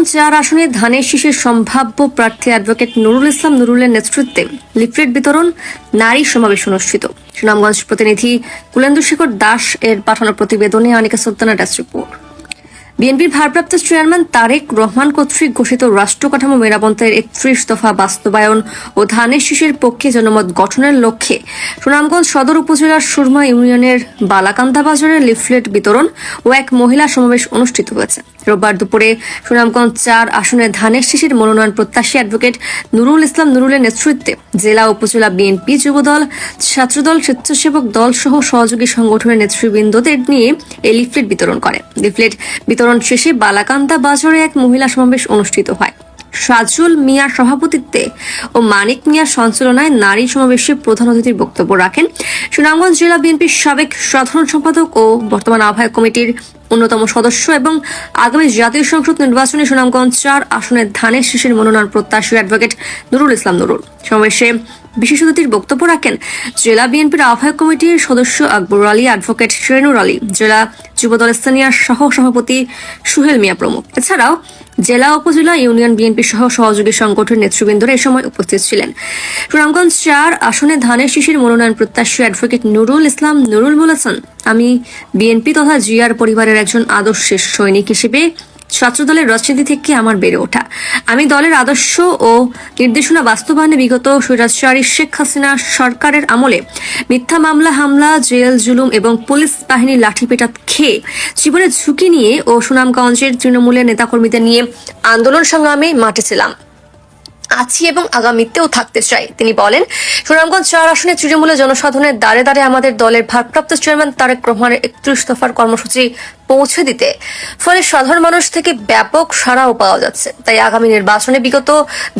সুনামগঞ্জ চার আসনে ধানের শীষের সম্ভাব্য প্রার্থী অ্যাডভোকেট নুরুল ইসলাম নুরুলের নেতৃত্বে লিফলেট বিতরণ, নারী সমাবেশ অনুষ্ঠিত। সুনামগঞ্জ প্রতিনিধি কুলেন্দু শেখর দাস এর পাঠানো প্রতিবেদনে আনিকা সুলতানা ডেস্ক রিপোর্ট বিএনপির ভারপ্রাপ্ত চেয়ারম্যান তারেক রহমান কর্তৃক ঘোষিত রাষ্ট্র কাঠামো মেরামতের একত্রিশ দফা বাস্তবায়ন ও ধানের শীষের পক্ষে জনমত গঠনের লক্ষ্যে সুনামগঞ্জ সদর উপজেলার সুরমা ইউনিয়নের বালাকান্দা বাজারে লিফলেট বিতরণ ও এক মহিলা সমাবেশ অনুষ্ঠিত হয়েছে। রোববার দুপুরে সুনামগঞ্জ চার আসনে ধানের শীষের মনোনয়ন প্রত্যাশী অ্যাডভোকেট নুরুল ইসলাম নুরুলের নেতৃত্বে জেলা উপজেলা বিএনপি যুবদল, ছাত্রদল, স্বেচ্ছাসেবক দল সহ সহযোগী সংগঠনের নেতৃবৃন্দদের নিয়ে এই লিফলেট বিতরণ করে। লিফলেট বিতরণ শেষে বালাকান্দা বাজারে এক মহিলা সমাবেশ অনুষ্ঠিত হয়। সাজুল মিয়ার সভাপতিত্বে ও মানিক মিয়া সঞ্চালনায় নারী সমাবেশে প্রধান অতিথির বক্তব্য রাখেন সুনামগঞ্জ জেলা বিএনপির সাবেক সাধারণ সম্পাদক ও বর্তমান আহ্বায়ক কমিটির অন্যতম সদস্য এবং আগামী জাতীয় সংসদ নির্বাচনে সুনামগঞ্জ চার আসনের ধানের শীষের মনোনয়ন প্রত্যাশী অ্যাডভোকেট নুরুল ইসলাম নুরুল। সমাবেশে বিশেষ অতিথির বক্তব্য রাখেন জেলা বিএনপির আহ্বায়ক কমিটির সদস্য আকবর আলী অ্যাডভোকেট শেরনুর আলী, জেলা যুবদল স্থানীয় সহ সভাপতি সুহেল মিয়া প্রমুখ। এছাড়াও জেলা, উপজেলা, ইউনিয়ন বিএনপি সহ সহযোগী সংগঠনের নেতৃবৃন্দরা এ সময় উপস্থিত ছিলেন। সুনামগঞ্জ চার আসনে ধানের শিশির মনোনয়ন প্রত্যাশী অ্যাডভোকেট নুরুল ইসলাম নুরুল বলেছেন, আমি বিএনপি তথা জিয়ার পরিবারের একজন আদর্শের সৈনিক হিসেবে ছাত্রদলের রাজনীতি থেকে আমার বেড়ে ওঠা। আমি দলের আদর্শ ও নির্দেশনা বাস্তবায়নে বিগত স্বৈরাচারী শেখ হাসিনা সরকারের আমলে মিথ্যা মামলা, হামলা, জেল, জুলুম এবং পুলিশ বাহিনীর লাঠিপেটা খেয়ে জীবনের ঝুঁকি নিয়ে ও সুনামগঞ্জের তৃণমূলের নেতাকর্মীদের নিয়ে আন্দোলন সংগ্রামে মাঠে ছিলাম। আছি এবং আগামীতেও থাকতে চাই। তিনি বলেন, সুনামগঞ্জ চার আসনে তৃণমূলের জনসাধারণের দ্বারে দ্বারে আমাদের দলের ভারপ্রাপ্ত চেয়ারম্যান তারেক রহমানের একত্রিশ দফার কর্মসূচি পৌঁছে দিতে। ফলে সাধারণ মানুষ থেকে ব্যাপক সাড়াও পাওয়া যাচ্ছে। তাই আগামী নির্বাচনে বিগত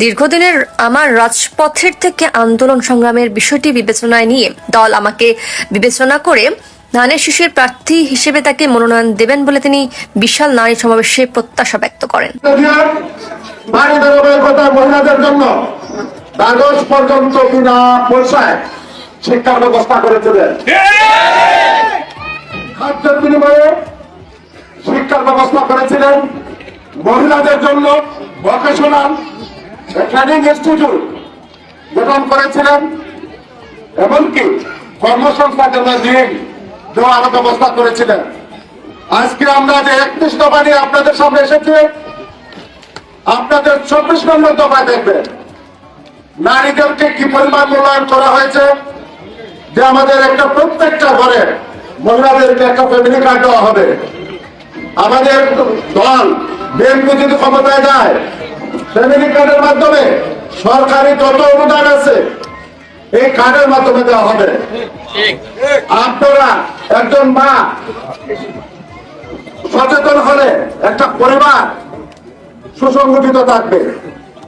দীর্ঘদিনের আমার রাজপথের থেকে আন্দোলন সংগ্রামের বিষয়টি বিবেচনায় নিয়ে দল আমাকে বিবেচনা করে ধানের শিশুর প্রার্থী হিসেবে তাকে মনোনয়ন দেবেন বলে তিনি বিশাল নারী সমাবেশে প্রত্যাশা ব্যক্ত করেন। বাড়ি বেরোবের কথা মহিলাদের জন্য। দ্বাদশ পর্যন্ত বিনা পয়সায় শিক্ষার ব্যবস্থা করেছিলেন খাদ্যের বিনিময়ে শিক্ষার ব্যবস্থা করেছিলেন মহিলাদের জন্য ভোকেশনাল ট্রেনিং ইনস্টিটিউট গঠন করেছিলেন, এমনকি কর্মসংস্থানের ঋণ দেওয়ার ব্যবস্থা করেছিলেন। আজকে আমরা যে একত্রিশ দফা আপনাদের সামনে এসেছি আপনাদের চব্বিশ নম্বর দফায় দেখবেন। নারীদেরকে কি পরিমাণ মূল্যায়ন করা হয়েছে? যে আমাদের একটা প্রত্যেকটা ঘরে মহিলাদেরকে একটা ফ্যামিলি কার্ড দেওয়া হবে। আমাদের দল বিএনপি যদি ক্ষমতায় যায় ফ্যামিলি কার্ডের মাধ্যমে সরকারি যত অনুদান আছে, এই কার্ডের মাধ্যমে দেওয়া হবে। আপনারা একজন মা, সচেতন হলে একটা পরিবার সুসংগঠিত থাকবে।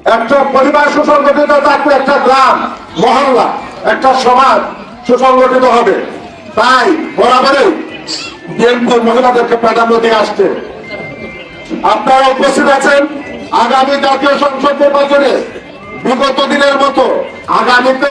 একটা পরিবার সুসংগঠিত থাকবে, একটা গ্রাম, মহল্লা, একটা সমাজ সুসংগঠিত হবে। তাই বরাবরই বিএনপি মহিলাদেরকে প্রাধান্য দিয়ে আসছে। আপনারা উপস্থিত আছেন আগামী জাতীয় সংসদ নির্বাচনে। বিগত দিনের মতো আগামীতে